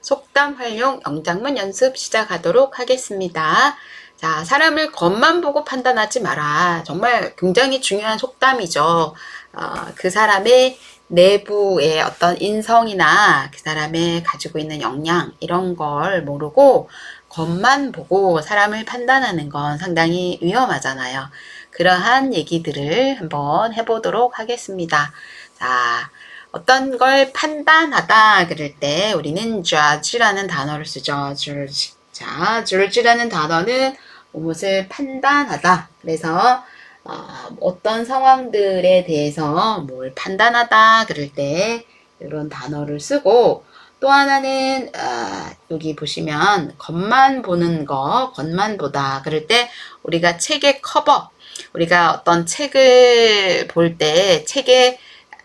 속담 활용 영장문 연습 시작하도록 하겠습니다. 자, 사람을 겉만 보고 판단하지 마라. 정말 굉장히 중요한 속담이죠. 어, 그 사람의 내부의 어떤 인성이나 그 사람의 가지고 있는 역량 이런 걸 모르고 겉만 보고 사람을 판단하는 건 상당히 위험하잖아요. 그러한 얘기들을 한번 해보도록 하겠습니다. 자, 어떤 걸 판단하다 그럴 때 우리는 judge라는 단어를 쓰죠. judge. 자, judge라는 단어는 무엇을 판단하다. 그래서 어, 떤 상황들에 대해서 뭘 판단하다 그럴 때 이런 단어를 쓰고 또 하나는 어, 여기 보시면 겉만 보는 거, 겉만 보다 그럴 때 우리가 책의 커버, 우리가 어떤 책을 볼 때 책에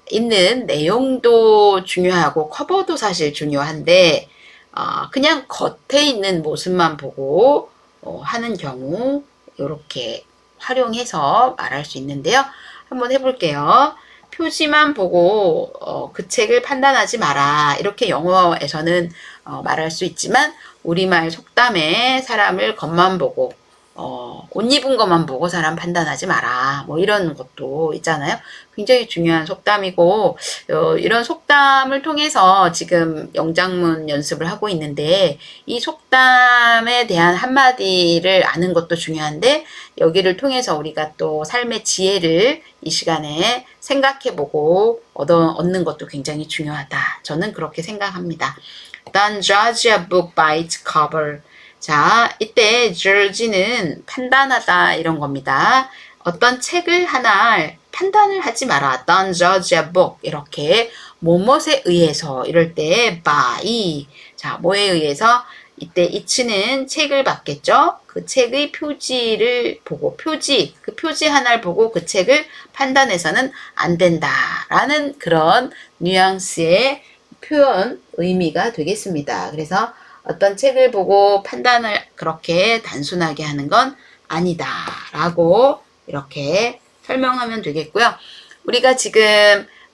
있는 내용도 중요하고 커버도 사실 중요한데 어, 그냥 겉에 있는 모습만 보고 어, 하는 경우 이렇게 활용해서 말할 수 있는데요. 한번 해볼게요. 표지만 보고 어, 그 책을 판단하지 마라. 이렇게 영어에서는 어, 말할 수 있지만 우리말 속담에 사람을 겉만 보고 어, 옷 입은 것만 보고 사람 판단하지 마라. 뭐 이런 것도 있잖아요. 굉장히 중요한 속담이고, 어, 이런 속담을 통해서 지금 영장문 연습을 하고 있는데, 이 속담에 대한 한마디를 아는 것도 중요한데, 여기를 통해서 우리가 또 삶의 지혜를 이 시간에 생각해보고 얻어, 얻는 것도 굉장히 중요하다. 저는 그렇게 생각합니다. Don't judge a book by its cover. 자, 이때 judge는 판단하다 이런 겁니다. 어떤 책을 하나 판단을 하지 마라. Don't judge a book. 이렇게 뭐뭇에 의해서 이럴 때 by. 자, 뭐에 의해서 이때 이치는 책을 받겠죠. 그 책의 표지를 보고 표지, 그 표지 하나를 보고 그 책을 판단해서는 안 된다라는 그런 뉘앙스의 표현 의미가 되겠습니다. 그래서 어떤 책을 보고 판단을 그렇게 단순하게 하는 건 아니다. 라고 이렇게 설명하면 되겠고요. 우리가 지금,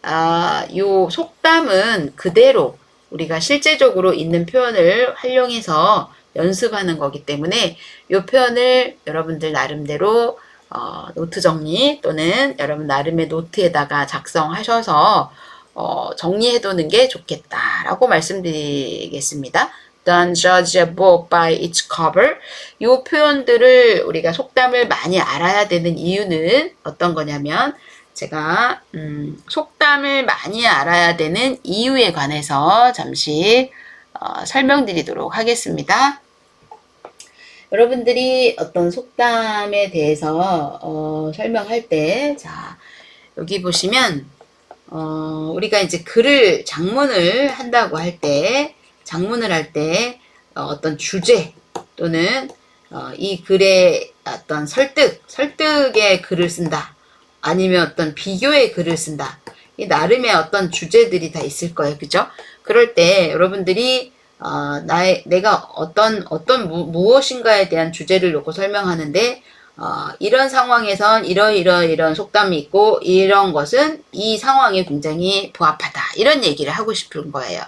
어, 요 속담은 그대로 우리가 실제적으로 있는 표현을 활용해서 연습하는 거기 때문에 이 표현을 여러분들 나름대로 어, 노트 정리 또는 여러분 나름의 노트에다가 작성하셔서 어, 정리해두는 게 좋겠다라고 말씀드리겠습니다. Don't judge a book by its cover. 이 표현들을 우리가 속담을 많이 알아야 되는 이유는 어떤 거냐면 제가 음, 속담을 많이 알아야 되는 이유에 관해서 잠시 어, 설명드리도록 하겠습니다. 여러분들이 어떤 속담에 대해서 어, 설명할 때, 자 여기 보시면 어, 우리가 이제 글을 장문을 한다고 할 때, 장문을 할 때 어, 떤 주제 또는 어, 이 글의 어떤 설득, 설득의 글을 쓴다. 아니면 어떤 비교의 글을 쓴다. 이 나름의 어떤 주제들이 다 있을 거예요. 그죠? 그럴 때 여러분들이 어, 나의 내가 어떤 어떤 무, 무엇인가에 대한 주제를 놓고 설명하는데 어, 이런 상황에선 이러이러 이런 속담이 있고 이런 것은 이 상황에 굉장히 부합하다 이런 얘기를 하고 싶은 거예요.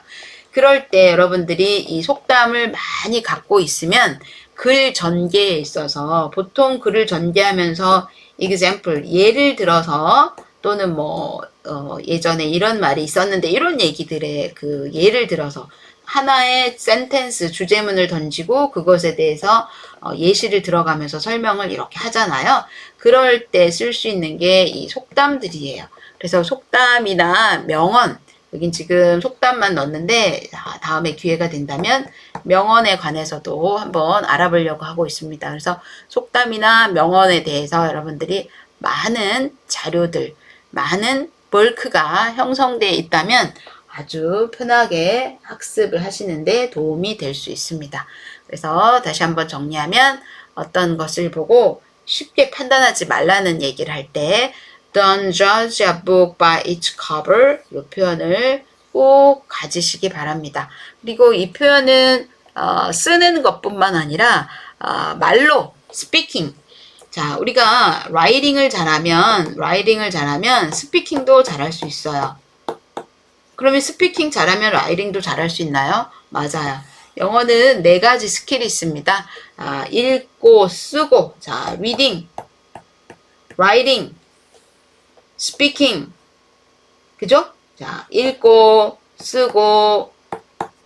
그럴 때 여러분들이 이 속담을 많이 갖고 있으면 글 전개에 있어서 보통 글을 전개하면서 example 예를 들어서 또는 뭐 어, 예전에 이런 말이 있었는데 이런 얘기들의 그 예를 들어서 하나의 센텐스 주제문을 던지고 그것에 대해서 어, 예시를 들어가면서 설명을 이렇게 하잖아요. 그럴 때 쓸 수 있는 게 이 속담들이에요. 그래서 속담이나 명언 여긴 지금 속담만 넣었는데 다음에 기회가 된다면 명언에 관해서도 한번 알아보려고 하고 있습니다. 그래서 속담이나 명언에 대해서 여러분들이 많은 자료들, 많은 벌크가 형성되어 있다면 아주 편하게 학습을 하시는데 도움이 될 수 있습니다. 그래서 다시 한번 정리하면 어떤 것을 보고 쉽게 판단하지 말라는 얘기를 할때 Don't judge a book by its cover 이 표현을 꼭 가지시기 바랍니다. 그리고 이 표현은 어, 쓰는 것뿐만 아니라 어, 말로 speaking 자 우리가 라이팅을 잘하면 라이팅을 잘하면 스피킹도 잘할 수 있어요. 그러면 스피킹 잘하면 라이팅도 잘할 수 있나요? 맞아요. 영어는 네 가지 스킬이 있습니다. 아, 읽고, 쓰고, 자, reading, speaking, 그죠? 자, 읽고, 쓰고,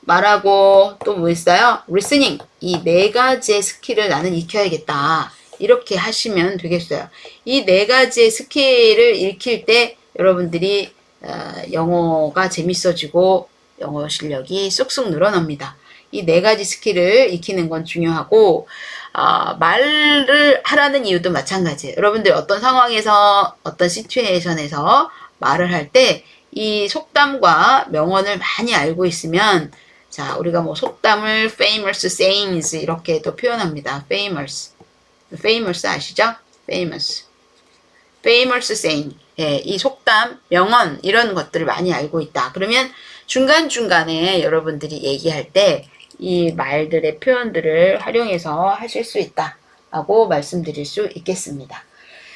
말하고, 또 뭐 있어요? listening. 이 네 가지의 스킬을 나는 익혀야겠다. 이렇게 하시면 되겠어요. 이 네 가지의 스킬을 익힐 때 여러분들이 어, 영어가 재밌어지고 영어 실력이 쑥쑥 늘어납니다. 이 네 가지 스킬을 익히는 건 중요하고 아, 말을 하라는 이유도 마찬가지예요. 여러분들 어떤 상황에서 어떤 시츄에이션에서 말을 할 때 이 속담과 명언을 많이 알고 있으면 자 우리가 뭐 속담을 famous sayings 이렇게 또 표현합니다. famous, famous 아시죠? famous, famous saying. 예, 이 속담, 명언 이런 것들을 많이 알고 있다. 그러면 중간 중간에 여러분들이 얘기할 때 이 말들의 표현들을 활용해서 하실 수 있다라고 말씀드릴 수 있겠습니다.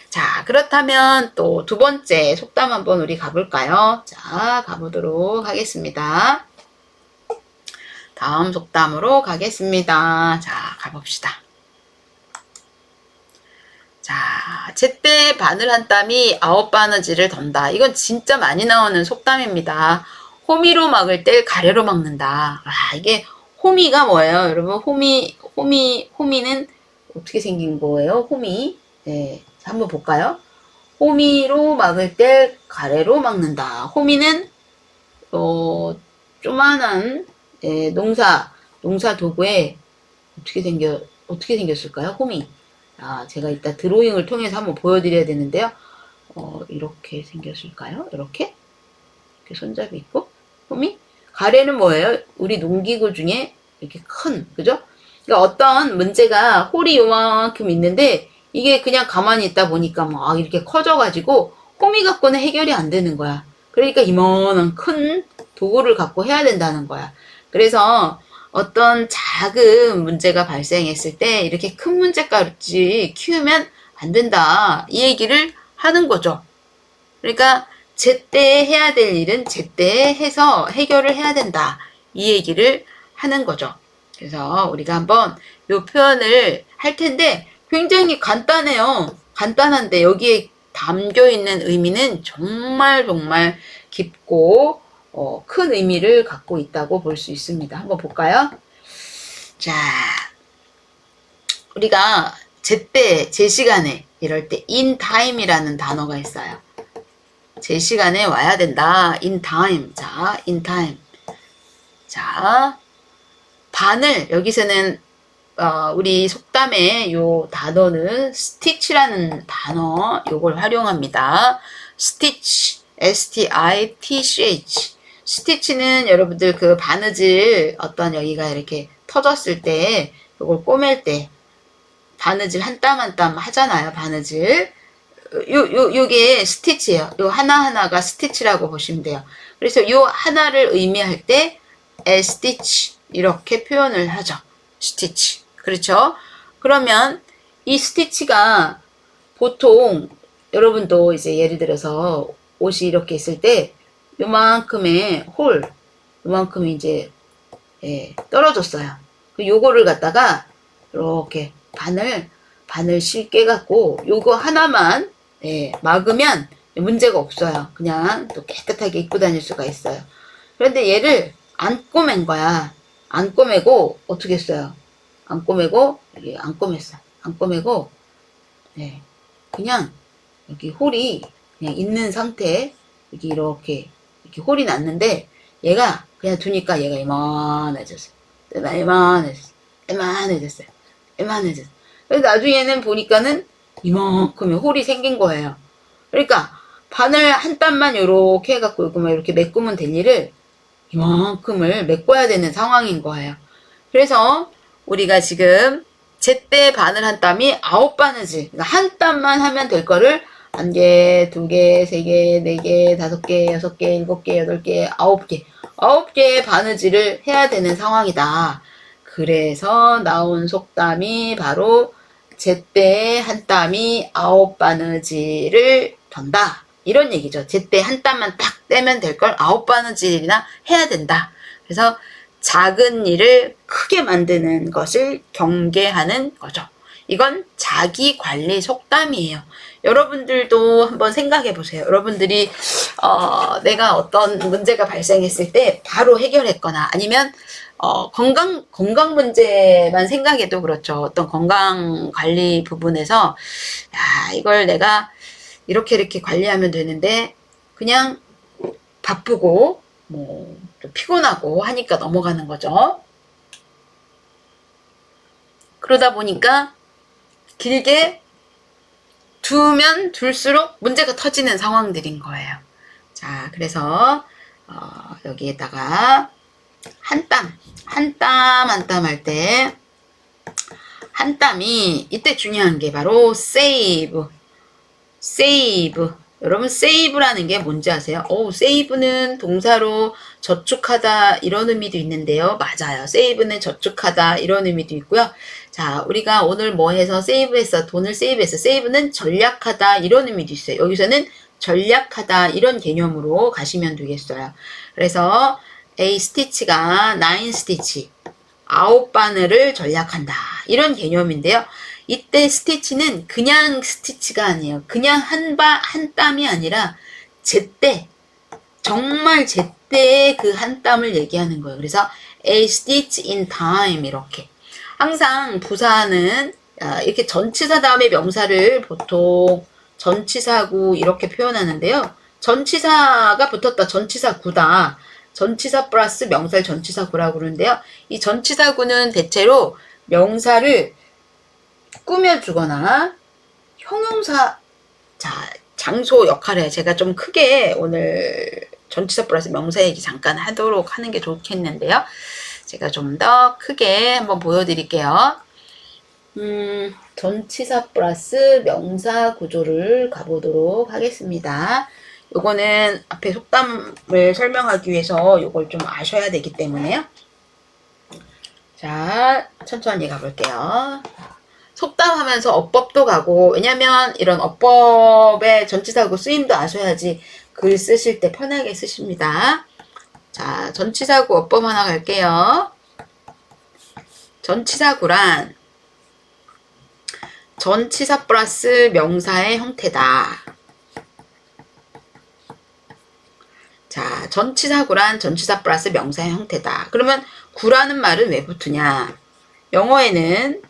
자, 그렇다면 또 두 번째 속담 한번 우리 가볼까요? 자, 가보도록 하겠습니다. 다음 속담으로 가겠습니다. 자, 가봅시다. 자, 제때 바늘 한 땀이 아홉 바느질을 던다. 이건 진짜 많이 나오는 속담입니다. 호미로 막을 때 가래로 막는다. 아, 이게 호미가 뭐예요? 여러분, 호미, 호미, 호미는 어떻게 생긴 거예요? 호미. 네, 한번 볼까요? 호미로 막을 때 가래로 막는다. 호미는, 어, 조만한, 예, 농사, 농사 도구에 어떻게 생겨, 어떻게 생겼을까요? 호미. 아, 제가 이따 드로잉을 통해서 한번 보여드려야 되는데요. 어, 이렇게 생겼을까요? 이렇게? 이렇게 손잡이 있고, 호미? 가래는 뭐예요? 우리 농기구 중에 이렇게 큰, 그죠? 그러니까 어떤 문제가 홀이 요만큼 있는데, 이게 그냥 가만히 있다 보니까 막 이렇게 커져가지고, 호미 갖고는 해결이 안 되는 거야. 그러니까 이만한 큰 도구를 갖고 해야 된다는 거야. 그래서 어떤 작은 문제가 발생했을 때 이렇게 큰 문제까지 키우면 안 된다. 이 얘기를 하는 거죠. 그러니까 제때 해야 될 일은 제때 해서 해결을 해야 된다. 이 얘기를 하는 거죠. 그래서 우리가 한번 이 표현을 할 텐데 굉장히 간단해요. 간단한데 여기에 담겨 있는 의미는 정말 정말 깊고 어, 큰 의미를 갖고 있다고 볼 수 있습니다. 한번 볼까요? 자, 우리가 제때, 제 시간에 이럴 때 in time이라는 단어가 있어요. 제 시간에 와야 된다. in time. 자, in time. 자, 바늘 여기서는 어, 우리 속담의 요 단어는 stitch라는 단어 요걸 활용합니다. stitch, s-t-i-t-c-h 스티치는 여러분들 그 바느질 어떤 여기가 이렇게 터졌을 때 이걸 꼬맬 때 바느질 한 땀 한 땀 하잖아요 바느질 요, 요, 요게 스티치예요. 요 하나하나가 스티치라고 보시면 돼요. 그래서 요 하나를 의미할 때 a stitch 이렇게 표현을 하죠. 스티치. 그렇죠? 그러면 이 스티치가 보통 여러분도 이제 예를 들어서 옷이 이렇게 있을 때 요만큼의 홀, 요만큼 이제 예, 떨어졌어요. 그 요거를 갖다가 이렇게 바늘 바늘 실게 갖고 요거 하나만 예, 막으면 문제가 없어요. 그냥 또 깨끗하게 입고 다닐 수가 있어요. 그런데 얘를 안 꼬맨 거야. 안 꼬매고 어떻게 했어요? 안 꼬매고 여기 안 꼬맸어. 안 꼬매고 네, 그냥 여기 홀이 그냥 있는 상태 여기 이렇게 이렇게 홀이 났는데 얘가 그냥 두니까 얘가 이만해졌어요. 이만해졌어요. 이만해졌어요. 이만해졌어요. 그래서 나중에는 보니까는 이만큼의 홀이 생긴 거예요. 그러니까 바늘 한 땀만 이렇게 해갖고 이거만 이렇게 메꾸면 될 일을 이만큼을 메꿔야 되는 상황인 거예요. 그래서 우리가 지금 제때 바늘 한 땀이 아홉 바느질, 그러니까 한 땀만 하면 될 거를 한 개, 두 개, 세 개, 네 개, 다섯 개, 여섯 개, 일곱 개, 여덟 개, 아홉 개. 아홉 개의 바느질을 해야 되는 상황이다. 그래서 나온 속담이 바로 제때 한 땀이 아홉 바느질을 던다. 이런 얘기죠. 제때 한 땀만 딱 떼면 될 걸 아홉 바느질이나 해야 된다. 그래서 작은 일을 크게 만드는 것을 경계하는 거죠. 이건 자기 관리 속담이에요. 여러분들도 한번 생각해 보세요. 여러분들이 어, 내가 어떤 문제가 발생했을 때 바로 해결했거나 아니면 어, 건강 건강 문제만 생각해도 그렇죠. 어떤 건강 관리 부분에서 야, 이걸 내가 이렇게 이렇게 관리하면 되는데 그냥 바쁘고 뭐 피곤하고 하니까 넘어가는 거죠. 그러다 보니까 길게 두면 둘수록 문제가 터지는 상황들인 거예요. 자, 그래서 어, 여기에다가 한 땀, 한 땀, 한 땀 할 때, 한 땀이 이때 중요한 게 바로 save, save. 여러분 세이브라는 게 뭔지 아세요? 오, 세이브는 동사로 저축하다 이런 의미도 있는데요. 맞아요. 세이브는 저축하다 이런 의미도 있고요. 자, 우리가 오늘 뭐 해서 세이브해서 돈을 세이브해서 세이브는 전략하다 이런 의미도 있어요. 여기서는 전략하다 이런 개념으로 가시면 되겠어요. 그래서 A 스티치가 9 스티치 아홉 바늘을 전략한다 이런 개념인데요. 이때 스티치는 그냥 스티치가 아니에요. 그냥 한 바, 한 땀이 아니라 제때, 정말 제때의 그 한 땀을 얘기하는 거예요. 그래서 a stitch in time 이렇게. 항상 부사는 아, 이렇게 전치사 다음에 명사를 보통 전치사구 이렇게 표현하는데요. 전치사가 붙었다. 전치사 구다. 전치사 플러스 명사를 전치사구라고 그러는데요. 이 전치사구는 대체로 명사를 꾸며주거나 형용사 자 장소 역할에 제가 좀 크게 오늘 전치사 플러스 명사 얘기 잠깐 하도록 하는 게 좋겠는데요. 제가 좀 더 크게 한번 보여드릴게요. 음, 전치사 플러스 명사 구조를 가보도록 하겠습니다. 요거는 앞에 속담을 설명하기 위해서 요걸 좀 아셔야 되기 때문에요. 자, 천천히 가볼게요. 속담하면서 어법도 가고 왜냐면 이런 어법의 전치사구 쓰임도 아셔야지 글 쓰실 때 편하게 쓰십니다. 자, 전치사구 어법 하나 갈게요. 전치사구란 전치사 플러스 명사의 형태다. 자, 전치사구란 전치사 플러스 명사의 형태다. 그러면 구라는 말은 왜 붙으냐? 영어에는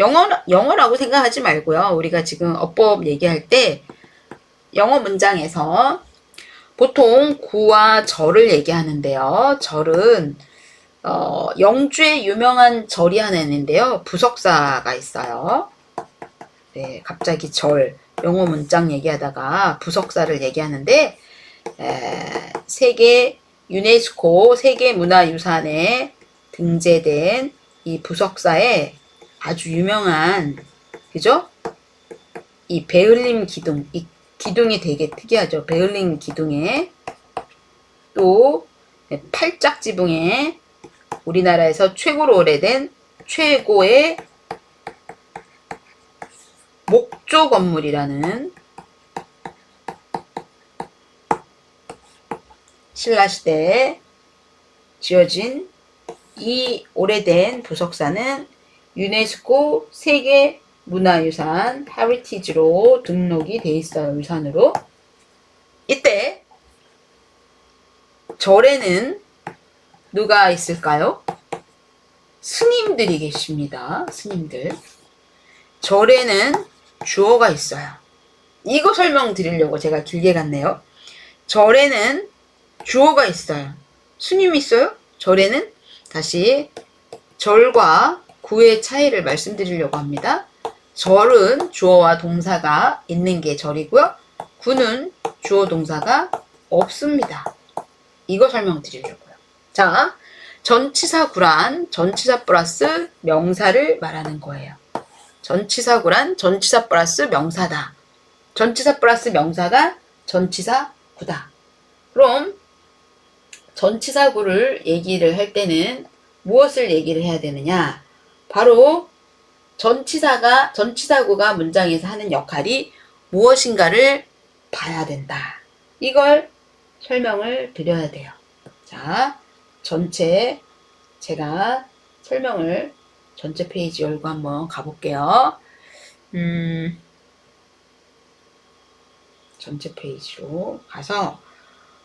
영어, 영어라고 생각하지 말고요. 우리가 지금 어법 얘기할 때 영어 문장에서 보통 구와 절을 얘기하는데요. 절은 어, 영주의 유명한 절이 하나 있는데요. 부석사가 있어요. 네, 갑자기 절 영어 문장 얘기하다가 부석사를 얘기하는데 에, 세계 유네스코 세계 문화유산에 등재된 이 부석사에 아주 유명한 그죠? 이 베을림 기둥 이 기둥이 되게 특이하죠. 베을림 기둥에 또 팔짝 지붕에 우리나라에서 최고로 오래된 최고의 목조 건물이라는 신라시대에 지어진 이 오래된 부석사는 유네스코 세계 문화유산 헤리티지로 등록이 돼 있어요. 유산으로. 이때 절에는 누가 있을까요? 스님들이 계십니다. 스님들. 절에는 주어가 있어요. 이거 설명드리려고 제가 길게 갔네요. 절에는 주어가 있어요. 스님 있어요? 절에는 다시 절과 구의 차이를 말씀드리려고 합니다. 절은 주어와 동사가 있는 게 절이고요. 구는 주어 동사가 없습니다. 이거 설명드리려고요. 자, 전치사 구란 전치사 플러스 명사를 말하는 거예요. 전치사 구란 전치사 플러스 명사다. 전치사 플러스 명사가 전치사 구다. 그럼 전치사 구를 얘기를 할 때는 무엇을 얘기를 해야 되느냐? 바로 전치사가 전치사구가 문장에서 하는 역할이 무엇인가를 봐야 된다. 이걸 설명을 드려야 돼요. 자, 전체 제가 설명을 전체 페이지 열고 한번 가볼게요. 음, 전체 페이지로 가서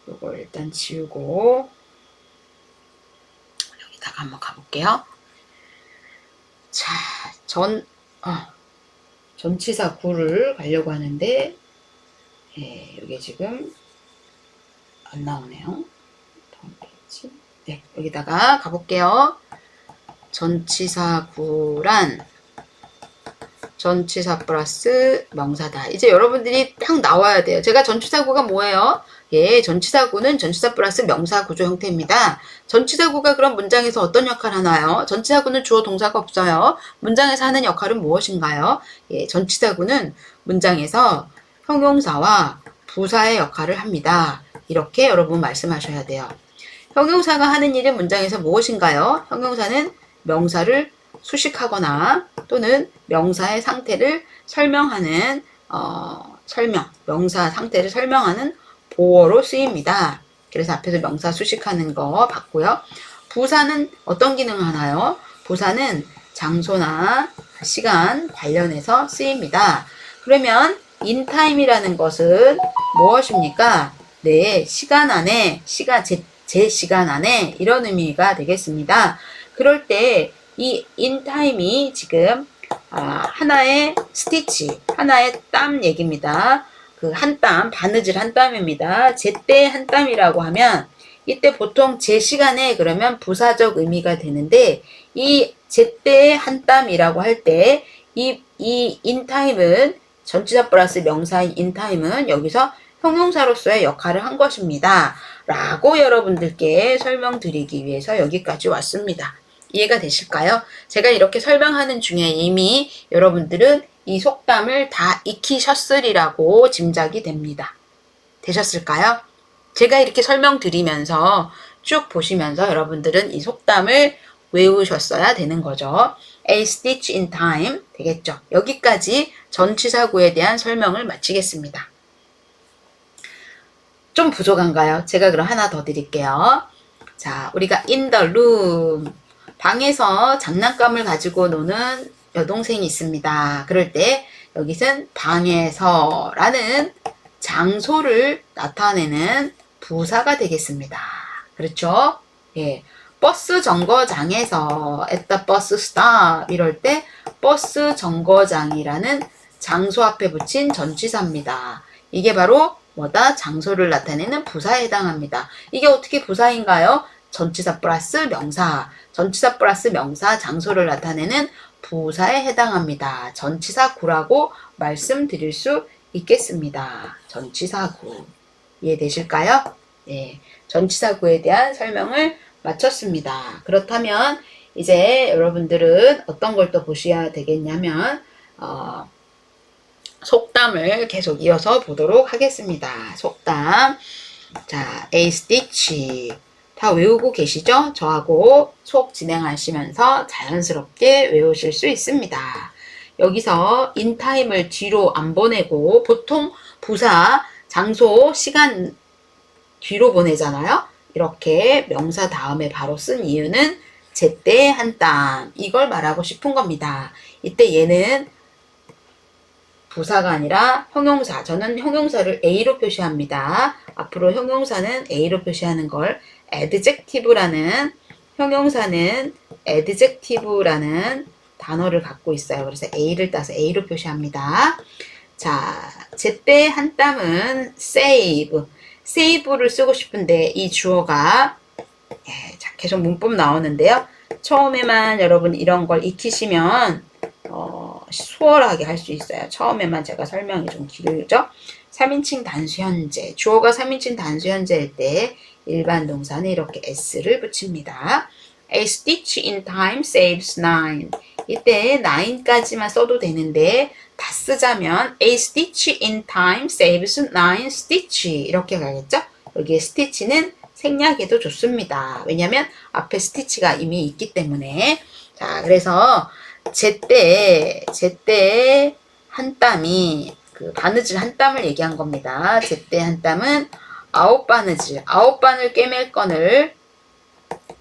이걸 일단 지우고 여기다가 한번 가볼게요. 자, 전, 아, 전치사 구를 가려고 하는데, 예, 이게 지금 안 나오네요. 다음 페이지. 네, 여기다가 가볼게요. 전치사 구란 전치사 플러스 명사다. 이제 여러분들이 딱 나와야 돼요. 제가 전치사구가 뭐예요? 예, 전치사구는 전치사 플러스 명사 구조 형태입니다. 전치사구가 그럼 문장에서 어떤 역할을 하나요? 전치사구는 주어 동사가 없어요. 문장에서 하는 역할은 무엇인가요? 예, 전치사구는 문장에서 형용사와 부사의 역할을 합니다. 이렇게 여러분 말씀하셔야 돼요. 형용사가 하는 일은 문장에서 무엇인가요? 형용사는 명사를 수식하거나 또는 명사의 상태를 설명하는 어, 설명, 명사 상태를 설명하는 보어로 쓰입니다. 그래서 앞에서 명사 수식하는 거 봤고요. 부사는 어떤 기능을 하나요? 부사는 장소나 시간 관련해서 쓰입니다. 그러면 인타임이라는 것은 무엇입니까? 네, 시간 안에, 시간, 제, 제 시간 안에 이런 의미가 되겠습니다. 그럴 때 이 인타임이 지금 아, 하나의 스티치, 하나의 땀 얘기입니다. 그 한 땀, 바느질 한 땀입니다. 제때 한 땀이라고 하면 이때 보통 제 시간에 그러면 부사적 의미가 되는데 이 제때 한 땀이라고 할 때 이 이 인타임은 전치사 플러스 명사인 인타임은 여기서 형용사로서의 역할을 한 것입니다. 라고 여러분들께 설명드리기 위해서 여기까지 왔습니다. 이해가 되실까요? 제가 이렇게 설명하는 중에 이미 여러분들은 이 속담을 다 익히셨으리라고 짐작이 됩니다. 되셨을까요? 제가 이렇게 설명드리면서 쭉 보시면서 여러분들은 이 속담을 외우셨어야 되는 거죠. A stitch in time 되겠죠. 여기까지 전치사구에 대한 설명을 마치겠습니다. 좀 부족한가요? 제가 그럼 하나 더 드릴게요. 자, 우리가 in the room 방에서 장난감을 가지고 노는 여동생이 있습니다. 그럴 때 여기선 방에서라는 장소를 나타내는 부사가 되겠습니다. 그렇죠? 예. 버스 정거장에서 at the bus stop 이럴 때 버스 정거장이라는 장소 앞에 붙인 전치사입니다. 이게 바로 뭐다? 장소를 나타내는 부사에 해당합니다. 이게 어떻게 부사인가요? 전치사 플러스 명사, 전치사 플러스 명사 장소를 나타내는 부사에 해당합니다. 전치사구라고 말씀드릴 수 있겠습니다. 전치사구. 이해되실까요? 네. 전치사구에 대한 설명을 마쳤습니다. 그렇다면 이제 여러분들은 어떤 걸 또 보셔야 되겠냐면 어, 속담을 계속 이어서 보도록 하겠습니다. 속담. 자, A stitch. 다 외우고 계시죠? 저하고 수업 진행하시면서 자연스럽게 외우실 수 있습니다. 여기서 인타임을 뒤로 안 보내고 보통 부사, 장소, 시간 뒤로 보내잖아요. 이렇게 명사 다음에 바로 쓴 이유는 제때 한 땀 이걸 말하고 싶은 겁니다. 이때 얘는 부사가 아니라 형용사. 저는 형용사를 A로 표시합니다. 앞으로 형용사는 A로 표시하는 걸 adjective라는 형용사는 adjective라는 단어를 갖고 있어요. 그래서 A를 따서 A로 표시합니다. 자, 제때 한 땀은 save. save를 쓰고 싶은데 이 주어가 예, 자, 계속 문법 나오는데요. 처음에만 여러분 이런 걸 익히시면 어, 수월하게 할 수 있어요. 처음에만 제가 설명이 좀 길죠. 3인칭 단수 현재. 주어가 3인칭 단수 현재일 때 일반 동사는 이렇게 s를 붙입니다. A stitch in time saves nine. 이때 nine까지만 써도 되는데 다 쓰자면 a stitch in time saves nine stitch 이렇게 가겠죠? 여기에 stitch는 생략해도 좋습니다. 왜냐면 앞에 stitch가 이미 있기 때문에 자 그래서 제때 제때 한 땀이 그 바느질 한 땀을 얘기한 겁니다. 제때 한 땀은 아홉 바느질 아홉 바늘 꿰맬 건을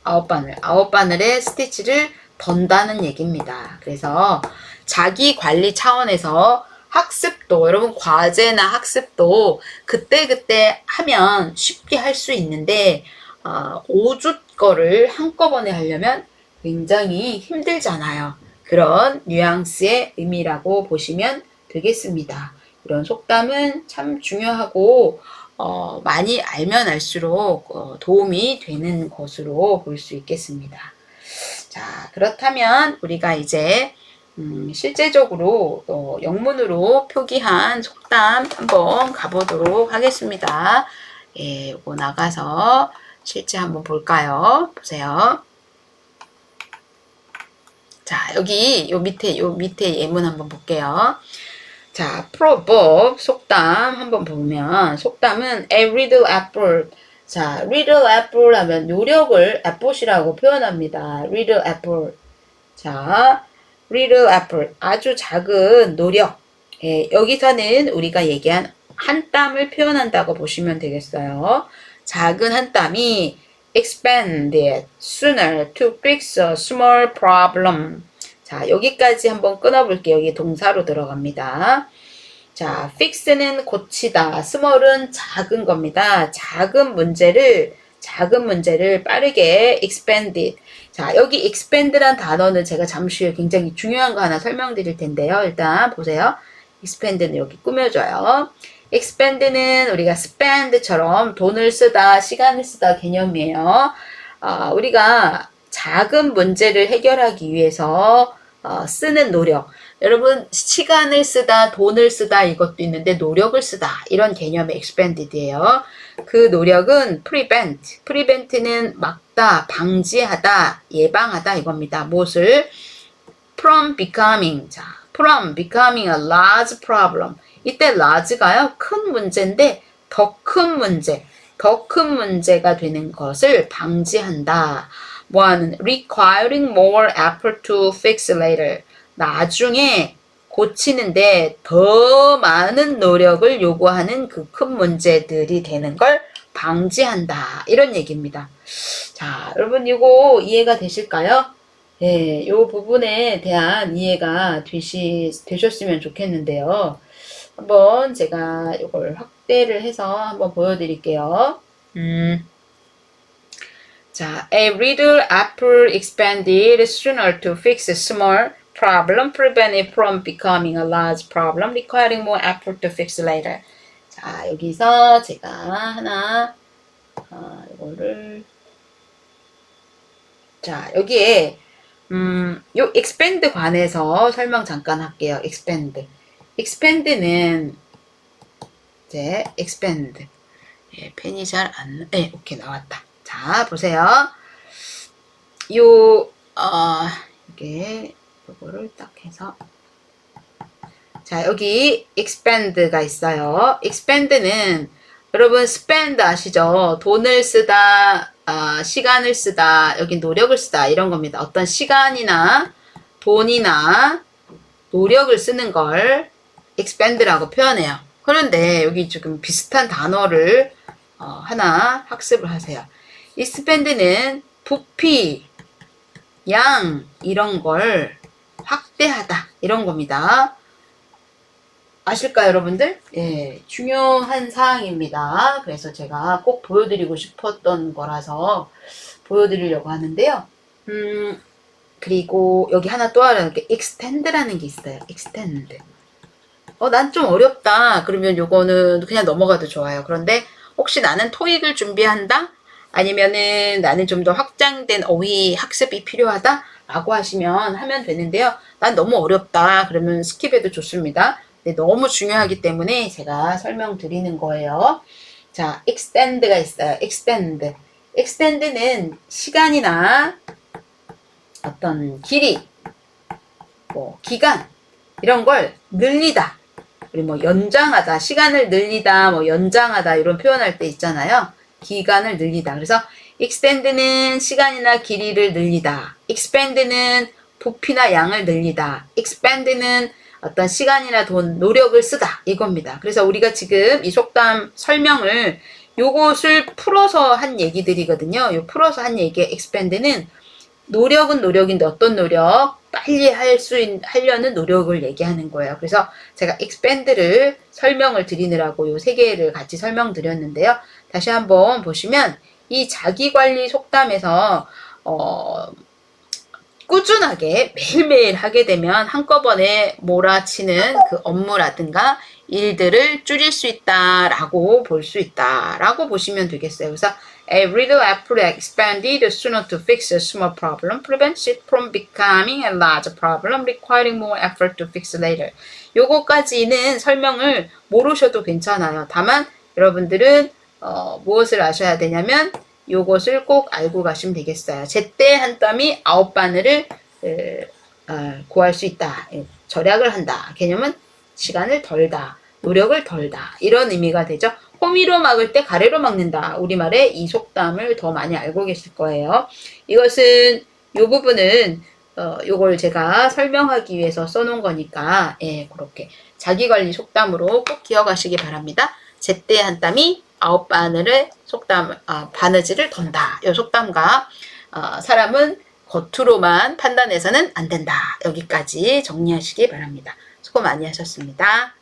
아홉 바늘, 아홉 바늘의 스티치를 던다는 얘기입니다. 그래서 자기 관리 차원에서 학습도, 여러분 과제나 학습도 그때그때 하면 쉽게 할 수 있는데, 어, 5주 거를 한꺼번에 하려면 굉장히 힘들잖아요. 그런 뉘앙스의 의미라고 보시면 되겠습니다. 이런 속담은 참 중요하고, 어, 많이 알면 알수록 어, 도움이 되는 것으로 볼 수 있겠습니다. 자, 그렇다면 우리가 이제 음, 실제적으로 어, 영문으로 표기한 속담 한번 가보도록 하겠습니다. 예, 요거 나가서 실제 한번 볼까요? 보세요. 자, 여기 요 밑에 요 밑에 예문 한번 볼게요. 자, proverb 속담 한번 보면 속담은 a riddle apple. 자, riddle apple 하면 노력을 apport이라고 표현합니다. riddle apple. 자, riddle apple 아주 작은 노력. 예, 여기서는 우리가 얘기한 한 땀을 표현한다고 보시면 되겠어요. 작은 한 땀이 expanded sooner to fix a small problem. 자, 여기까지 한번 끊어볼게요. 여기 동사로 들어갑니다. 자, fix는 고치다, small은 작은 겁니다. 작은 문제를, 작은 문제를 빠르게 expanded. 자, 여기 expand란 단어는 제가 잠시 후에 굉장히 중요한 거 하나 설명드릴 텐데요. 일단 보세요. expand는 여기 꾸며줘요. Expend는 우리가 spend처럼 돈을 쓰다, 시간을 쓰다 개념이에요. 아, 우리가 작은 문제를 해결하기 위해서 어, 쓰는 노력. 여러분 시간을 쓰다, 돈을 쓰다 이것도 있는데 노력을 쓰다 이런 개념의 expended예요. 그 노력은 prevent. prevent는 막다, 방지하다, 예방하다 이겁니다. 무엇을 from becoming. 자, from becoming a large problem. 이때 large가요 큰 문제인데 더 큰 문제, 더 큰 문제가 되는 것을 방지한다. 뭐하는 requiring more effort to fix later. 나중에 고치는데 더 많은 노력을 요구하는 그 큰 문제들이 되는 걸 방지한다. 이런 얘기입니다. 자, 여러분 이거 이해가 되실까요? 네, 요 부분에 대한 이해가 되시, 되셨으면 좋겠는데요. 한번 제가 이걸 확대를 해서 한번 보여드릴게요. 음. 자, a riddle apple expanded sooner to fix a small problem, prevent it from becoming a large problem, requiring more effort to fix later. 자, 여기서 제가 하나, 아, 이거를, 자, 여기에, 음, 요 expand 관해서 설명 잠깐 할게요. expand. Expand는, 이제, expand. 예, 펜이 잘 안, 예, 오케이, 나왔다. 자, 보세요. 요, 어, 이게, 요거를 딱 해서. 자, 여기 expand가 있어요. expand는 여러분 spend 아시죠? 돈을 쓰다, 아, 시간을 쓰다, 여기 노력을 쓰다 이런 겁니다. 어떤 시간이나 돈이나 노력을 쓰는 걸 expand라고 표현해요. 그런데 여기 지금 비슷한 단어를 어, 하나 학습을 하세요. expand는 부피, 양 이런 걸 확대하다 이런 겁니다. 아실까요, 여러분들? 예, 중요한 사항입니다. 그래서 제가 꼭 보여드리고 싶었던 거라서 보여드리려고 하는데요. 음, 그리고 여기 하나 또 하나 이렇게 extend라는 게 있어요. extend. 어, 난 좀 어렵다. 그러면 요거는 그냥 넘어가도 좋아요. 그런데 혹시 나는 토익을 준비한다? 아니면은 나는 좀 더 확장된 어휘 학습이 필요하다? 라고 하시면 하면 되는데요. 난 너무 어렵다. 그러면 스킵해도 좋습니다. 네, 너무 중요하기 때문에 제가 설명드리는 거예요. 자, extend가 있어요. extend. extend는 시간이나 어떤 길이, 뭐 기간 이런 걸 늘리다. 그리고 뭐 연장하다, 시간을 늘리다, 뭐 연장하다 이런 표현할 때 있잖아요. 기간을 늘리다. 그래서 extend는 시간이나 길이를 늘리다. expand는 부피나 양을 늘리다. expand는 어떤 시간이나 돈, 노력을 쓰다. 이겁니다. 그래서 우리가 지금 이 속담 설명을 요것을 풀어서 한 얘기들이거든요. 요 풀어서 한 얘기의 expand는 노력은 노력인데 어떤 노력? 빨리 할 수 하려는 노력을 얘기하는 거예요. 그래서 제가 expand를 설명을 드리느라고 요 세 개를 같이 설명드렸는데요. 다시 한번 보시면 이 자기 관리 속담에서 어 꾸준하게 매일매일 하게 되면 한꺼번에 몰아치는 그 업무라든가 일들을 줄일 수 있다라고 볼 수 있다라고 보시면 되겠어요. 그래서 a little effort expanded sooner to fix a small problem prevents it from becoming a large problem requiring more effort to fix later. 요거까지는 설명을 모르셔도 괜찮아요. 다만 여러분들은 어, 무엇을 아셔야 되냐면 요것을 꼭 알고 가시면 되겠어요. 제때 한 땀이 아홉 바늘을 에, 아, 구할 수 있다. 예, 절약을 한다. 개념은 시간을 덜다. 노력을 덜다. 이런 의미가 되죠. 호미로 막을 때 가래로 막는다. 우리말에 이 속담을 더 많이 알고 계실 거예요. 이것은 요 부분은 어, 요걸 제가 설명하기 위해서 써놓은 거니까 예, 그렇게 자기관리 속담으로 꼭 기억하시기 바랍니다. 제때 한 땀이 아홉 바늘의 속담, 아, 바느질을 던다. 요 속담과 어, 사람은 겉으로만 판단해서는 안 된다. 여기까지 정리하시기 바랍니다. 수고 많이 하셨습니다.